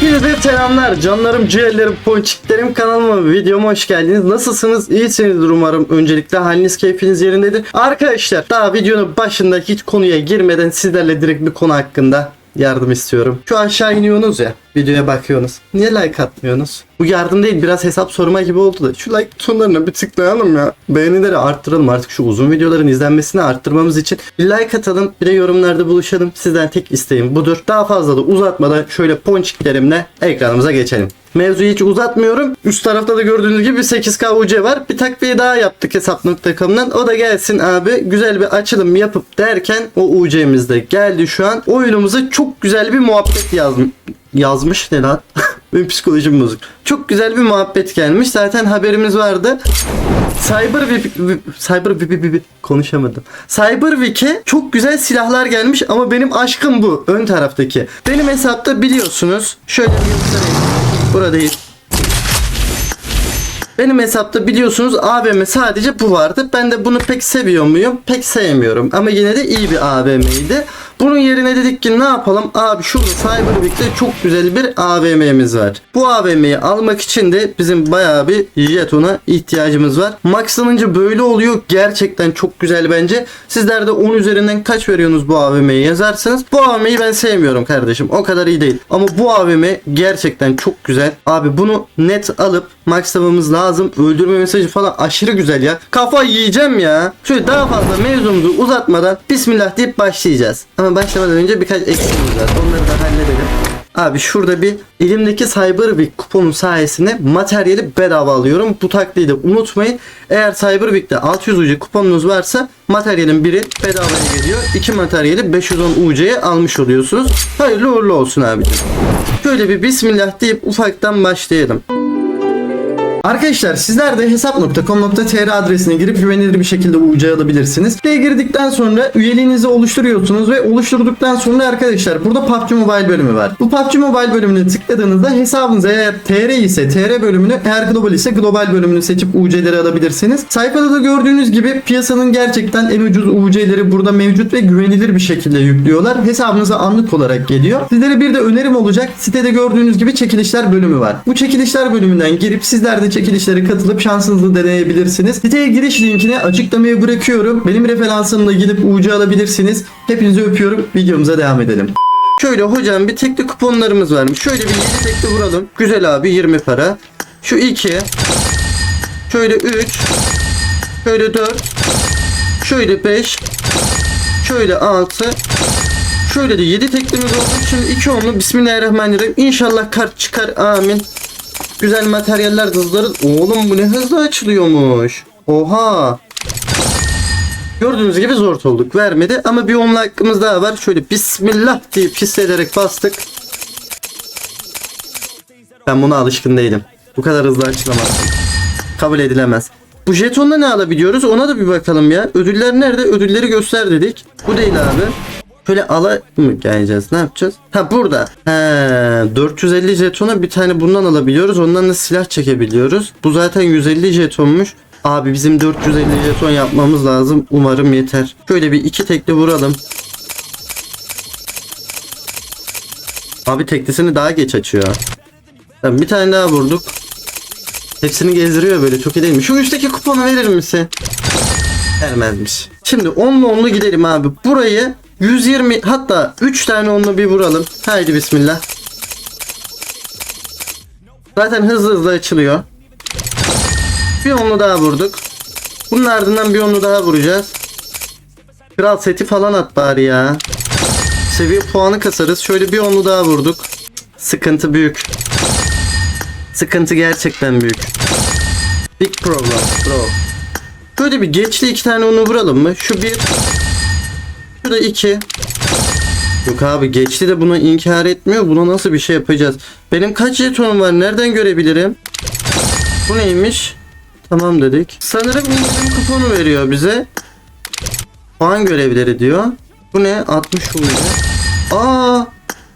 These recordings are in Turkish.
Hepinize selamlar canlarım, ciğerlerim, ponçiklerim kanalıma videoma hoş geldiniz. Nasılsınız? İyisinizdir umarım. Öncelikle haliniz keyfiniz yerindedir. Arkadaşlar daha videonun başında hiç konuya girmeden sizlerle direkt bir konu hakkında yardım istiyorum. Şu aşağı iniyorsunuz ya videoya bakıyorsunuz. Niye like atmıyorsunuz? Bu yardım değil biraz hesap sorma gibi oldu da şu like butonlarına bir tıklayalım ya. Beğenileri arttıralım artık şu uzun videoların izlenmesini arttırmamız için. Bir like atalım bir de yorumlarda buluşalım. Sizden tek isteğim budur. Daha fazla da uzatmadan şöyle ponçiklerimle ekranımıza geçelim. Mevzuyu hiç uzatmıyorum. Üst tarafta da gördüğünüz gibi 8K UC var. Bir takviye daha yaptık hesap.com'dan. O da gelsin abi. Güzel bir açılım yapıp derken o UC'miz de geldi şu an. Oyunumuza çok güzel bir muhabbet yazmış. Yazmış ne lan? Benim psikolojim bozuk. Çok güzel bir muhabbet gelmiş. Zaten haberimiz vardı. Cyber Cyber konuşamadım. Cyber Week'e çok güzel silahlar gelmiş ama benim aşkım bu ön taraftaki. Benim hesapta biliyorsunuz şöyle bir göstereyim. Buradayız. Benim hesapta biliyorsunuz AVM sadece bu vardı. Ben de bunu pek seviyor muyum? Pek sevmiyorum. Ama yine de iyi bir AVM'ydi. Bunun yerine dedik ki ne yapalım? Abi şurada Cyberweek'te çok güzel bir AVM'miz var. Bu AVM'yi almak için de bizim bayağı bir jetona ihtiyacımız var. Maxlanınca böyle oluyor. Gerçekten çok güzel bence. Sizler de 10 üzerinden kaç veriyorsunuz bu AVM'yi yazarsanız. Bu AVM'yi ben sevmiyorum kardeşim. O kadar iyi değil. Ama bu AVM gerçekten çok güzel. Abi bunu net alıp maxlamamız lazım. Öldürme mesajı falan aşırı güzel ya. Kafa yiyeceğim ya. Şöyle daha fazla mevzumuzu uzatmadan Bismillah deyip başlayacağız. Ama başlamadan önce birkaç eksiğimiz var. Onları da halledelim. Abi şurada bir elimdeki Cyberweek kuponu sayesinde materyali bedava alıyorum. Bu taktiği de unutmayın. Eğer Cyberweek'te 600 UC kuponunuz varsa materyalin biri bedavaya geliyor. İki materyali 510 UC'ye almış oluyorsunuz. Hayırlı uğurlu olsun abicim. Şöyle bir bismillah deyip ufaktan başlayalım. Arkadaşlar sizler de hesap.com.tr adresine girip güvenilir bir şekilde UC alabilirsiniz. Siteye girdikten sonra üyeliğinizi oluşturuyorsunuz ve oluşturduktan sonra arkadaşlar burada PUBG Mobile bölümü var. Bu PUBG Mobile bölümüne tıkladığınızda hesabınız eğer TR ise TR bölümünü eğer global ise global bölümünü seçip UC'leri alabilirsiniz. Sayfada da gördüğünüz gibi piyasanın gerçekten en ucuz UC'leri burada mevcut ve güvenilir bir şekilde yüklüyorlar. Hesabınıza anlık olarak geliyor. Sizlere bir de önerim olacak. Sitede gördüğünüz gibi çekilişler bölümü var. Bu çekilişler bölümünden girip sizler de çekilişlere katılıp şansınızı deneyebilirsiniz. Siteye giriş linkini açıklamaya bırakıyorum. Benim referansımla gidip UC alabilirsiniz. Hepinizi öpüyorum. Videomuza devam edelim. Şöyle hocam bir tekli kuponlarımız varmış. Şöyle bir 7 tekli vuralım. Güzel abi 20 para. Şu 2. Şöyle 3. Şöyle 4. Şöyle 5. Şöyle 6. Şöyle de 7 teklimiz oldu. Şimdi 2 onlu. Bismillahirrahmanirrahim. İnşallah kart çıkar. Amin. Güzel materyaller hızları. Oğlum bu ne hızlı açılıyormuş. Oha. Gördüğünüz gibi zor olduk. Vermedi ama bir onlu hakkımız daha var. Şöyle bismillah deyip hissederek bastık. Ben buna alışkın değilim. Bu kadar hızlı açılamaz. Kabul edilemez. Bu jetonla ne alabiliyoruz? Ona da bir bakalım ya. Ödüller nerede? Ödülleri göster dedik. Bu değil abi. Şöyle ala mı geleceğiz? Ne yapacağız? Ha burada. He, 450 jetona bir tane bundan alabiliyoruz. Ondan da silah çekebiliyoruz. Bu zaten 150 jetonmuş. Abi bizim 450 jeton yapmamız lazım. Umarım yeter. Şöyle bir iki tekli vuralım. Abi teklisini daha geç açıyor. Bir tane daha vurduk. Hepsini gezdiriyor böyle çok iyi değil mi? Şu üstteki kuponu verir misin? Vermezmiş. Şimdi onlu onlu gidelim abi. Burayı 120 hatta 3 tane onlu bir vuralım. Haydi bismillah. Zaten hızlı hızlı açılıyor. Bir onlu daha vurduk. Bunun ardından bir onlu daha vuracağız. Kral seti falan at bari ya. Seviye puanı kasarız. Şöyle bir onlu daha vurduk. Sıkıntı büyük. Sıkıntı gerçekten büyük. Big problem bro. Şöyle bir geçli iki tane onu vuralım mı? Şu bir. Şu da iki. Yok abi geçli de buna inkar etmiyor. Buna nasıl bir şey yapacağız? Benim kaç jetonum var? Nereden görebilirim? Bu neymiş? Tamam dedik. Sanırım indirim kuponu veriyor bize. Puan görevleri diyor. Bu ne? 60 oluyor. Aa!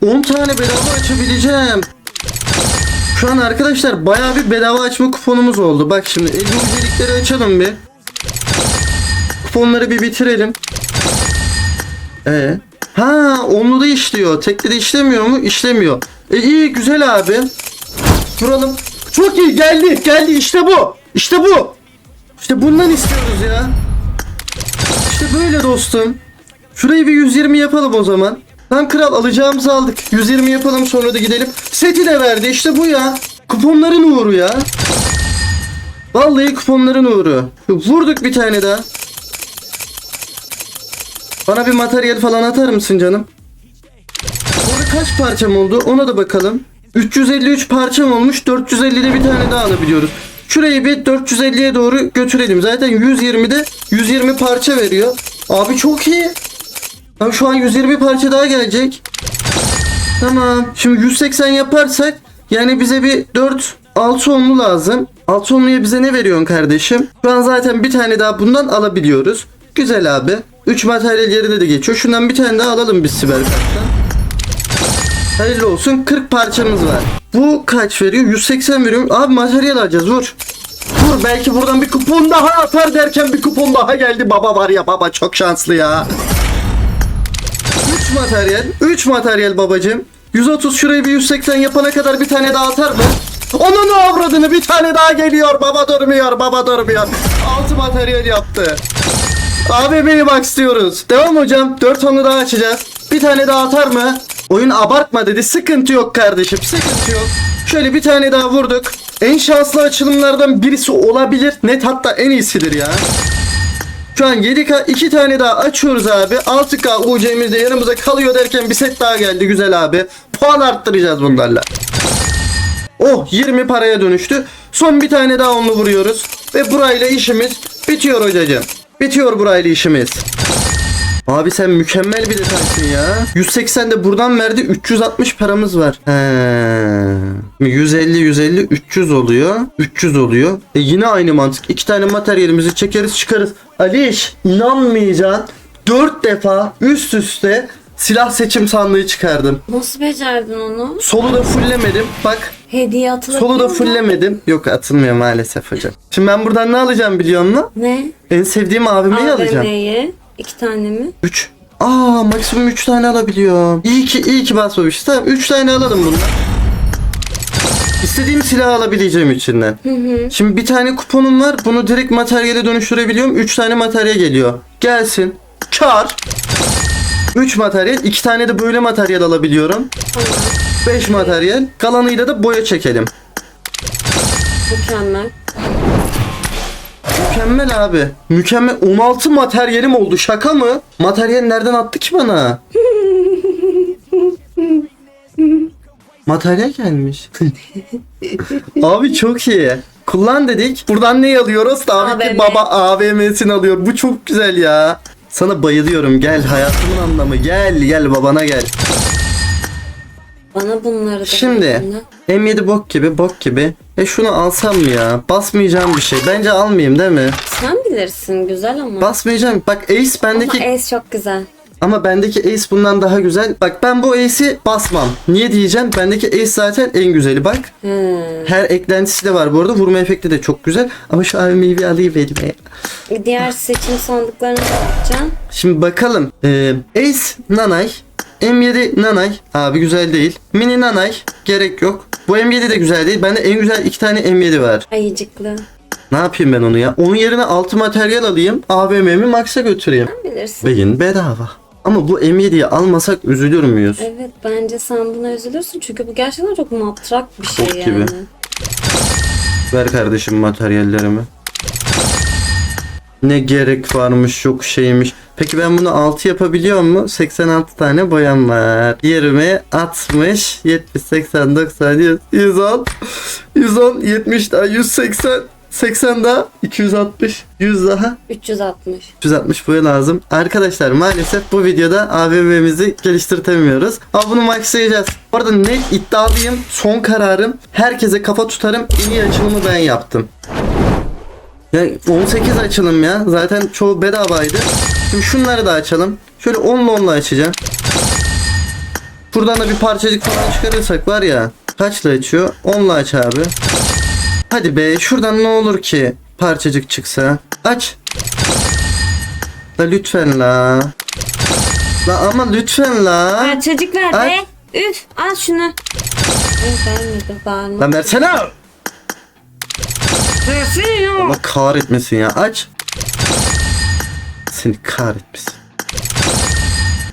10 tane bedava açabileceğim. Şu an arkadaşlar bayağı bir bedava açma kuponumuz oldu. Bak şimdi 50 ücelikleri açalım bir. Kuponları bir bitirelim. Ee, ha onlu da işliyor. Tekli de işlemiyor mu? İşlemiyor. E iyi güzel abi. Vuralım. Çok iyi geldi geldi işte bu. İşte bu. İşte bundan istiyoruz ya. İşte böyle dostum. Şurayı bir 120 yapalım o zaman. Tam kral alacağımızı aldık. 120 yapalım sonra da gidelim. Seti de verdi işte bu ya. Kuponların uğru ya. Vallahi kuponların uğru. Vurduk bir tane daha. Bana bir materyal falan atar mısın canım? Burada kaç parçam oldu ona da bakalım. 353 parçam olmuş 450'de bir tane daha alabiliyoruz. Şurayı bir 450'ye doğru götürelim. Zaten 120'de 120 parça veriyor. Abi çok iyi. Abi şu an 120 parça daha gelecek. Tamam. Şimdi 180 yaparsak yani bize bir 4 6 onlu lazım. 6 onluya bize ne veriyorsun kardeşim? Şu an zaten bir tane daha bundan alabiliyoruz. Güzel abi. 3 materyal yerine de geçiyor. Şundan bir tane daha alalım biz siber karttan. Hayırlı olsun 40 parçamız var. Bu kaç veriyor? 180 veriyor. Abi materyal alacağız vur. Vur belki buradan bir kupon daha atar derken bir kupon daha geldi. Baba var ya baba çok şanslı ya. 3 materyal. 3 materyal babacım. 130 şurayı bir 180 yapana kadar bir tane daha atar mı? Onun avradını bir tane daha geliyor. Baba durmuyor. Baba durmuyor. 6 materyal yaptı. AVM'yi bak istiyoruz. Devam hocam. 4 onu daha açacağız. Bir tane daha atar mı? Oyun abartma dedi. Sıkıntı yok kardeşim. Sıkıntı yok. Şöyle bir tane daha vurduk. En şanslı açılımlardan birisi olabilir. Net hatta en iyisidir ya. Şu an 7K 2 tane daha açıyoruz abi. 6K UC'miz de yanımıza kalıyor derken bir set daha geldi güzel abi. Puan arttıracağız bunlarla. Oh 20 paraya dönüştü. Son bir tane daha onlu vuruyoruz. Ve burayla işimiz bitiyor hocacığım. Bitiyor burayla işimiz. Abi sen mükemmel bir detaysın ya. 180 de buradan verdi 360 paramız var. He. 150 150 300 oluyor. 300 oluyor. E yine aynı mantık. İki tane materyalimizi çekeriz çıkarız. Aliş inanmayacaksın. 4 defa üst üste silah seçim sandığı çıkardım. Nasıl becerdin onu? Solu da fulllemedim. Bak Hediye atılabilir solu da mi? fulllemedim. Yok atılmıyor maalesef hocam. Şimdi ben buradan ne alacağım biliyor musun? Ne? En sevdiğim AVM'yi alacağım. AVM'yi. İki tane mi? 3. Aa maksimum 3 tane alabiliyorum. İyi ki iyi ki basmamışız. Tamam 3 tane alalım bundan. İstediğim silahı alabileceğim içinden. Şimdi bir tane kuponum var. Bunu direkt materyale dönüştürebiliyorum. 3 tane materyal geliyor. Gelsin. Kar. 3 materyal. 2 tane de böyle materyal alabiliyorum. Tamam. 5 materyal. Kalanıyla da boya çekelim. Mükemmel. Mükemmel abi. Mükemmel. 16 materyalim oldu. Şaka mı? Materyal nereden attı ki bana? Materyal gelmiş. abi çok iyi. Kullan dedik. Buradan ne alıyoruz? Tabii ki AVM. baba AVM'sini alıyor. Bu çok güzel ya. Sana bayılıyorum. Gel hayatımın anlamı. Gel gel babana gel. Bana bunları da Şimdi bana. M7 bok gibi bok gibi. E şunu alsam mı ya? Basmayacağım bir şey. Bence almayayım değil mi? Sen bilirsin güzel ama. Basmayacağım. Bak Ace bendeki Ama Ace çok güzel. Ama bendeki Ace bundan daha güzel. Bak ben bu Ace'i basmam. Niye diyeceğim? Bendeki Ace zaten en güzeli bak. Hmm. Her eklentisi de var bu arada. Vurma efekti de çok güzel. Ama şu AVM'yi bir alayım elime. Diğer seçim sandıklarına bakacağım. Şimdi bakalım. Ee, Ace Nanay. M7 Nanay. Abi güzel değil. Mini Nanay. Gerek yok. Bu M7 de güzel değil. Bende en güzel iki tane M7 var. Ayıcıklı. Ne yapayım ben onu ya? Onun yerine altı materyal alayım. AVM'mi Max'a götüreyim. Sen bilirsin. Beyin bedava. Ama bu M7'yi almasak üzülür müyüz? Evet bence sen buna üzülürsün çünkü bu gerçekten çok matrak bir şey Bok yani. gibi. Ver kardeşim materyallerimi. Ne gerek varmış yok şeymiş. Peki ben bunu 6 yapabiliyor mu? 86 tane boyam var. 20, 60, 70, 80, 90, 100, 110, 110, 70 daha 180, 80 daha 260, 100 daha 360. 360 boya lazım. Arkadaşlar maalesef bu videoda AVM'mizi geliştirtemiyoruz. Ama bunu maxlayacağız. Bu arada net iddialıyım. Son kararım. Herkese kafa tutarım. En iyi açılımı ben yaptım. Yani 18 açılım ya. Zaten çoğu bedavaydı. Şimdi şunları da açalım. Şöyle 10'la 10'la açacağım. Buradan da bir parçacık falan çıkarırsak var ya. Kaçla açıyor? 10'la aç abi. Hadi be şuradan ne olur ki parçacık çıksa. Aç. La lütfen la. La ama lütfen la. Ha, çocuk nerede? Ay. Üf al şunu. Lan versene. Versene ya. Allah kahretmesin ya. Aç. Seni kahretmesin.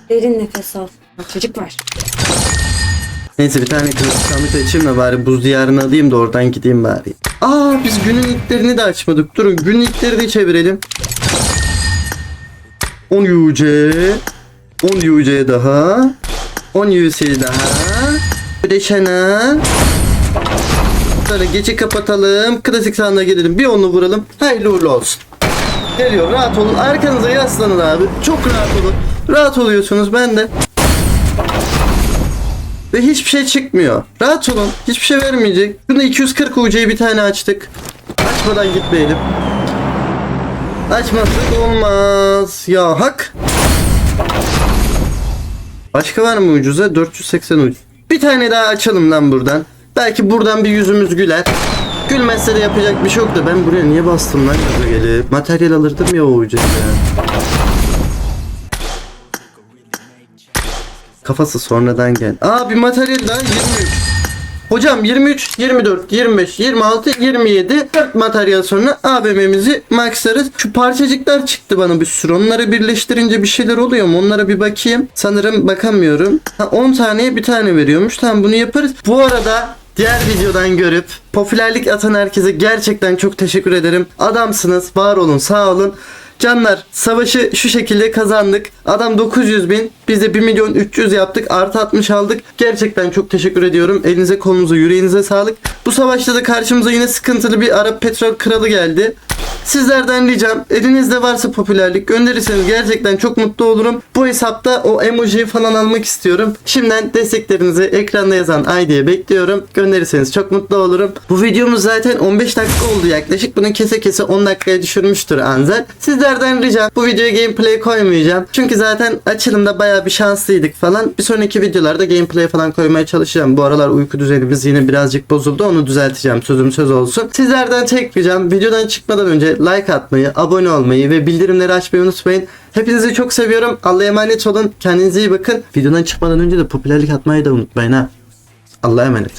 Derin nefes al. Çocuk var. Neyse bir tane klasik sandık açayım da bari buz diyarını alayım da oradan gideyim bari. Aa biz günün ilklerini de açmadık. Durun günün ilkleri de çevirelim. 10 UC. 10 UC daha. 10 UC daha. Bir de Şener. Sonra gece kapatalım. Klasik sandığa gelelim. Bir onu vuralım. Hayırlı uğurlu olsun. Geliyor rahat olun. Arkanıza yaslanın abi. Çok rahat olun. Rahat oluyorsunuz ben de. Ve hiçbir şey çıkmıyor. Rahat olun. Hiçbir şey vermeyecek. Şunu 240 UC'yi bir tane açtık. Açmadan gitmeyelim. Açmazsak olmaz. Ya hak. Başka var mı ucuza? 480 ucuz. Bir tane daha açalım lan buradan. Belki buradan bir yüzümüz güler. Gülmezse de yapacak bir şey yok da ben buraya niye bastım lan gaza gelip? Materyal alırdım ya o ucuya. Kafası sonradan gel. Aa bir materyal daha 23. Hocam 23, 24, 25, 26, 27 4 materyal sonra AVM'mizi maxlarız. Şu parçacıklar çıktı bana bir sürü. Onları birleştirince bir şeyler oluyor mu? Onlara bir bakayım. Sanırım bakamıyorum. Ha, 10 taneye bir tane veriyormuş. Tamam bunu yaparız. Bu arada Diğer videodan görüp popülerlik atan herkese gerçekten çok teşekkür ederim. Adamsınız. Var olun, sağ olun. Canlar savaşı şu şekilde kazandık. Adam 900 bin. Biz de 1 milyon 300 yaptık. Artı 60 aldık. Gerçekten çok teşekkür ediyorum. Elinize kolunuza yüreğinize sağlık. Bu savaşta da karşımıza yine sıkıntılı bir Arap petrol kralı geldi. Sizlerden ricam elinizde varsa popülerlik gönderirseniz gerçekten çok mutlu olurum. Bu hesapta o emojiyi falan almak istiyorum. Şimdiden desteklerinizi ekranda yazan ID'ye bekliyorum. Gönderirseniz çok mutlu olurum. Bu videomuz zaten 15 dakika oldu yaklaşık. Bunu kese kese 10 dakikaya düşürmüştür Anzel. Sizlerden ricam bu videoya gameplay koymayacağım. Çünkü zaten açılımda baya bir şanslıydık falan. Bir sonraki videolarda gameplay falan koymaya çalışacağım. Bu aralar uyku düzenimiz yine birazcık bozuldu. Onu düzelteceğim. Sözüm söz olsun. Sizlerden tek ricam videodan çıkmadan önce like atmayı, abone olmayı ve bildirimleri açmayı unutmayın. Hepinizi çok seviyorum. Allah'a emanet olun. Kendinize iyi bakın. Videodan çıkmadan önce de popülerlik atmayı da unutmayın ha. Allah'a emanet.